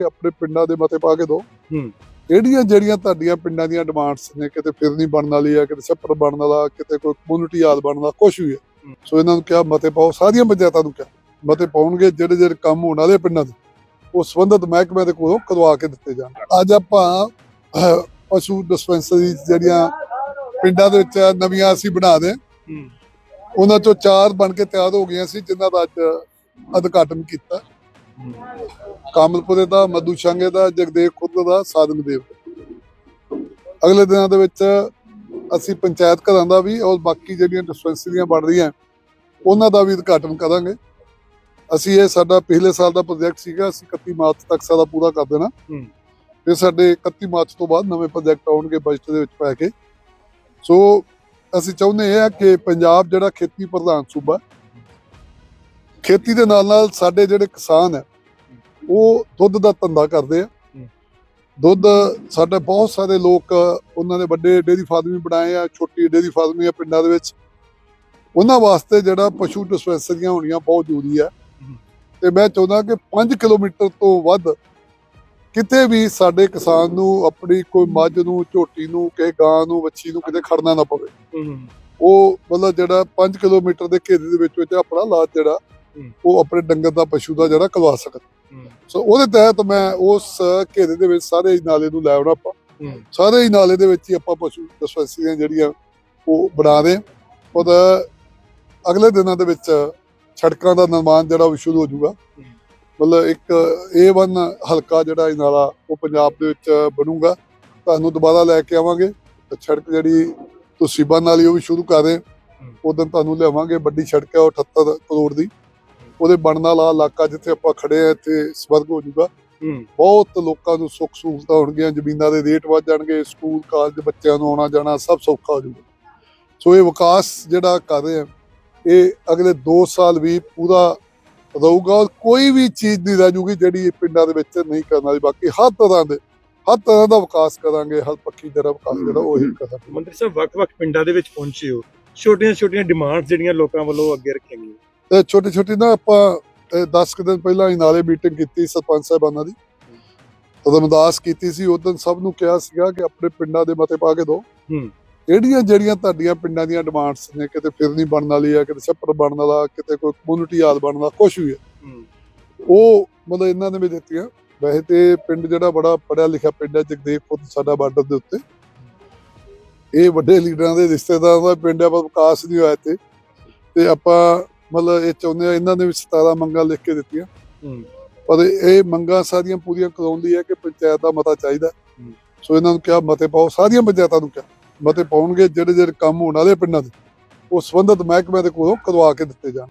ਕਿ ਆਪਣੇ ਪਿੰਡਾਂ ਦੇ ਮਤੇ ਪਾ ਕੇ ਦਿਓ ਹੂੰ। ਜਿਹੜੀਆਂ ਜਿਹੜੀਆਂ ਤੁਹਾਡੀਆਂ ਪਿੰਡਾਂ ਦੀਆਂ ਡਿਮਾਂਡਸ ਨੇ ਕਿਤੇ ਫਿਰਨੀ ਬਣਨ ਵਾਲੀ ਆ ਕਿਤੇ ਛੱਪਰ ਬਣਨ ਵਾਲਾ ਕਿਤੇ ਕੋਈ ਕਮਿਊਨਿਟੀ ਹਾਲ ਬਣਨ ਵਾਲਾ ਕੁਝ ਵੀ ਹੈ। ਸੋ ਇਹਨਾਂ ਨੂੰ ਕਿਹਾ ਮਤੇ ਪਾਓ ਸਾਰੀਆਂ ਪੰਚਾਇਤਾਂ ਨੂੰ ਕਿਹਾ ਮਤੇ ਪਾਉਣਗੇ ਜਿਹੜੇ ਜਿਹੜੇ ਕੰਮ ਹੋਣ ਵਾਲੇ ਪਿੰਡਾਂ ਦੇ ਉਹ ਸੰਬੰਧਿਤ ਮਹਿਕਮੇ ਦੇ ਕੋਲੋਂ ਕਰਵਾ ਕੇ ਦਿੱਤੇ ਜਾਣ। ਅੱਜ ਆਪਾਂ ਪਸ਼ੂ ਡਿਸਪੈਂਸਰੀ ਜਿਹੜੀਆਂ ਪਿੰਡਾਂ ਦੇ ਵਿੱਚ ਨਵੀਆਂ ਅਸੀਂ ਬਣਾ ਦੇ। ਉਹਨਾਂ ਚੋਂ ਚਾਰ ਬਣ ਕੇ ਤਿਆਰ ਹੋ ਗਈਆਂ ਸੀ ਜਿਨ੍ਹਾਂ ਦਾ ਅੱਜ ਉਦਘਾਟਨ ਕੀਤਾ। ਕਾਮਲਪੁਰੇ ਦਾ ਮਧੂ ਸ਼ਾਂਗੇ ਦਾ ਜਗਦੇਵ ਖੁਰਦ ਦਾ ਸਾਧਨ ਦੇਵ। ਅਗਲੇ ਦਿਨਾਂ ਦੇ ਵਿੱਚ ਅਸੀਂ ਪੰਚਾਇਤ ਘਰਾਂ ਦਾ ਵੀ ਔਰ ਬਾਕੀ ਜਿਹੜੀਆਂ ਡਿਸਪੈਂਸਰੀਆਂ ਬਣ ਰਹੀਆਂ ਉਹਨਾਂ ਦਾ ਵੀ ਉਦਘਾਟਨ ਕਰਾਂਗੇ ਅਸੀਂ ਇਹ ਸਾਡਾ ਪਿਛਲੇ ਸਾਲ ਦਾ ਪ੍ਰੋਜੈਕਟ ਸੀਗਾ ਅਸੀਂ 31 ਮਾਰਚ ਤੱਕ ਸਾਡਾ ਪੂਰਾ ਕਰ ਦੇਣਾ। ਫਿਰ ਸਾਡੇ 31 ਮਾਰਚ ਤੋਂ ਬਾਅਦ ਨਵੇਂ ਪ੍ਰੋਜੈਕਟ ਆਉਣਗੇ ਬਜਟ ਦੇ ਵਿੱਚ ਪੈ ਕੇ ਸੋ ਅਸੀਂ ਚਾਹੁੰਦੇ ਹਾਂ ਕਿ ਪੰਜਾਬ ਜਿਹੜਾ ਖੇਤੀ ਪ੍ਰਧਾਨ ਸੂਬਾ ਖੇਤੀ ਦੇ ਨਾਲ ਨਾਲ ਸਾਡੇ ਜਿਹੜੇ ਕਿਸਾਨ ਹੈ ਉਹ ਦੁੱਧ ਦਾ ਧੰਦਾ ਕਰਦੇ ਆ। ਦੁੱਧ ਸਾਡੇ ਬਹੁਤ ਸਾਰੇ ਲੋਕ ਉਹਨਾਂ ਨੇ ਵੱਡੇ ਡੇਅਰੀ ਫਾਰਮ ਵੀ ਬਣਾਏ ਆ ਛੋਟੀ ਡੇਅਰੀ ਫਾਰਮ ਆ ਪਿੰਡਾਂ ਦੇ ਵਿੱਚ ਉਹਨਾਂ ਵਾਸਤੇ ਜਿਹੜਾ ਪਸ਼ੂ ਡਿਸਪੈਂਸਰੀਆਂ ਹੋਣੀਆਂ ਬਹੁਤ ਜ਼ਰੂਰੀ ਆ। ਤੇ ਮੈਂ ਚਾਹੁੰਦਾ ਕਿ 5 ਕਿਲੋਮੀਟਰ ਤੋਂ ਵੱਧ ਕਿਤੇ ਵੀ ਸਾਡੇ ਕਿਸਾਨ ਨੂੰ ਆਪਣੀ ਕੋਈ ਮੱਝ ਨੂੰ ਝੋਟੀ ਨੂੰ ਕਿਸੇ ਗਾਂ ਨੂੰ ਵੱਛੀ ਨੂੰ ਕਿਤੇ ਖੜਨਾ ਨਾ ਪਵੇ ਉਹ ਮਤਲਬ ਜਿਹੜਾ 5 ਕਿਲੋਮੀਟਰ ਦੇ ਘੇਰੇ ਦੇ ਵਿੱਚ ਵਿੱਚ ਆਪਣਾ ਇਲਾਜ ਜਿਹੜਾ। ਉਹ ਆਪਣੇ ਡੰਗਰ ਦਾ ਪਸ਼ੂ ਦਾ ਜਿਹੜਾ ਕਰਵਾ ਸਕਦਾ ਸੋ ਉਹਦੇ ਤਹਿਤ ਮੈਂ ਉਸ ਘੇਰੇ ਦੇ ਵਿੱਚ ਸਾਰੇ ਨਾਲੇ ਨੂੰ ਲੈ ਆਉਣਾ ਆਪਾਂ। ਸਾਰੇ ਹੀ ਨਾਲੇ ਦੇ ਵਿੱਚ ਹੀ ਆਪਾਂ ਪਸ਼ੂ ਡਿਸਪੈਂਸਰੀਆਂ ਜਿਹੜੀਆਂ ਉਹ ਬਣਾ ਦੇ। ਉਹਦਾ ਅਗਲੇ ਦਿਨਾਂ ਦੇ ਵਿੱਚ ਸੜਕਾਂ ਦਾ ਨਿਰਮਾਣ ਜਿਹੜਾ ਉਹ ਸ਼ੁਰੂ ਹੋ ਜਾਊਗਾ। ਮਤਲਬ ਇੱਕ A1 ਹਲਕਾ ਜਿਹੜਾ ਇਹ ਨਾਲਾ ਉਹ ਪੰਜਾਬ ਦੇ ਵਿੱਚ ਬਣੂਗਾ। ਤੁਹਾਨੂੰ ਦੁਬਾਰਾ ਲੈ ਕੇ ਆਵਾਂਗੇ। ਤੇ ਸੜਕ ਜਿਹੜੀ ਤੁਸੀਬਾ ਨਾਲੀ ਉਹ ਵੀ ਸ਼ੁਰੂ ਕਰ ਰਹੇ। ਉਦੋਂ ਤੁਹਾਨੂੰ ਲਿਆਵਾਂਗੇ। ਵੱਡੀ ਸੜਕ ਹੈ ਉਹ 78 ਕਰੋੜ ਦੀ। ਉਹਦੇ ਬਣਨ ਵਾਲਾ ਇਲਾਕਾ ਜਿੱਥੇ ਆਪਾਂ ਖੜੇ ਆ ਇੱਥੇ ਸਵਰਗ ਹੋ ਜਾਊਗਾ। ਬਹੁਤ ਲੋਕਾਂ ਨੂੰ ਸੁੱਖ ਸਹੂਲਤਾਂ ਹੋਣਗੀਆਂ ਜ਼ਮੀਨਾਂ ਦੇ ਰੇਟ ਵੱਧ ਜਾਣਗੇ ਸਕੂਲ ਕਾਲਜ ਬੱਚਿਆਂ ਨੂੰ ਆਉਣਾ ਜਾਣਾ ਸਭ ਸੌਖਾ ਹੋ ਜਾਊਗਾ। ਸੋ ਇਹ ਵਿਕਾਸ ਜਿਹੜਾ ਕਰ ਰਹੇ ਆ ਇਹ ਅਗਲੇ 2 ਸਾਲ ਵੀ ਪੂਰਾ ਰਹੂਗਾ ਕੋਈ ਵੀ ਚੀਜ਼ ਨਹੀਂ ਰਹਿ ਜੂਗੀ ਜਿਹੜੀ ਇਹ ਪਿੰਡਾਂ ਦੇ ਵਿੱਚ ਨਹੀਂ ਕਰਨ ਵਾਲੀ। ਬਾਕੀ ਹਰ ਤਰ੍ਹਾਂ ਦੇ ਹਰ ਤਰ੍ਹਾਂ ਦਾ ਵਿਕਾਸ ਕਰਾਂਗੇ ਹਰ ਪੱਖੀ ਜਿਹੜਾ ਵਿਕਾਸ ਜਿਹੜਾ ਉਹ ਹੀ ਕਰਾਂਗੇ। ਮੰਤਰੀ ਸਾਹਿਬ ਵੱਖ-ਵੱਖ ਪਿੰਡਾਂ ਦੇ ਵਿੱਚ ਪਹੁੰਚੇ ਹੋ। ਛੋਟੀਆਂ-ਛੋਟੀਆਂ ਡਿਮਾਂਡਸ ਜਿਹੜੀਆਂ ਲੋਕਾਂ ਵੱਲੋਂ ਅੱਗੇ ਰੱਖੀਆਂ ਗਈਆਂ। ਤੇ ਛੋਟੀ ਛੋਟੀ ਨਾ ਆਪਾਂ 10 ਕੁ ਦਿਨ ਪਹਿਲਾਂ ਹੀ ਨਾਲੇ ਮੀਟਿੰਗ ਕੀਤੀ ਸਰਪੰਚ ਸਾਹਿਬਾਨਾਂ ਦੀ। ਅਰਦਾਸ ਕੀਤੀ ਸੀ ਉਦੋਂ ਸਭ ਨੂੰ ਕਿਹਾ ਸੀਗਾ ਕਿ ਆਪਣੇ ਪਿੰਡਾਂ ਦੇ ਮਤੇ ਪਾ ਕੇ ਦਿਓ। ਜਿਹੜੀਆਂ ਜਿਹੜੀਆਂ ਤੁਹਾਡੀਆਂ ਪਿੰਡਾਂ ਦੀਆਂ ਡਿਮਾਂਡਸ ਨੇ ਕਿਤੇ ਫਿਰਨੀ ਬਣਨ ਵਾਲੀ ਆ ਕਿਤੇ ਛੱਪਰ ਬਣਨ ਵਾਲਾ ਕਿਤੇ ਕੋਈ ਕਮਿਊਨਿਟੀ ਹਾਲ ਬਣਨ ਵਾਲਾ ਕੁਝ ਵੀ ਹੈ। ਉਹ ਮਤਲਬ ਇਹਨਾਂ ਨੇ ਵੀ ਦਿੱਤੀਆਂ। ਵੈਸੇ ਤੇ ਪਿੰਡ ਜਿਹੜਾ ਬੜਾ ਪੜਿਆ ਲਿਖਿਆ ਪਿੰਡ ਹੈ ਜਗਦੇਵ ਖੁਦ ਸਾਡਾ ਬਾਰਡਰ ਦੇ ਉੱਤੇ। ਇਹ ਵੱਡੇ ਲੀਡਰਾਂ ਦੇ ਰਿਸ਼ਤੇਦਾਰਾਂ ਦਾ ਪਿੰਡ ਪਰ ਵਿਕਾਸ ਨਹੀਂ ਹੋਇਆ ਇੱਥੇ। ਤੇ ਆਪਾਂ ਮਤਲਬ ਇਹ ਚਾਹੁੰਦੇ ਆ ਇਹਨਾਂ ਨੇ ਵੀ 17 ਮੰਗਾਂ ਲਿਖ ਕੇ ਦਿੱਤੀਆਂ। ਪਰ ਇਹ ਮੰਗਾਂ ਸਾਰੀਆਂ ਪੂਰੀਆਂ ਕਰਾਉਣ ਲਈ ਹੈ ਕਿ ਪੰਚਾਇਤ ਦਾ ਮਤਾ ਚਾਹੀਦਾ। ਸੋ ਇਹਨਾਂ ਨੂੰ ਕਿਹਾ ਮਤੇ ਪਾਓ ਸਾਰੀਆਂ ਪੰਚਾਇਤਾਂ ਨੂੰ ਕਿਹਾ ਮਤੇ ਪਾਉਣਗੇ ਜਿਹੜੇ ਜਿਹੜੇ ਕੰਮ ਹੋਣ ਵਾਲੇ ਪਿੰਡਾਂ ਦੇ ਉਹ ਸੰਬੰਧਿਤ ਮਹਿਕਮੇ ਦੇ ਕੋਲੋਂ ਕਰਵਾ ਕੇ ਦਿੱਤੇ ਜਾਣ।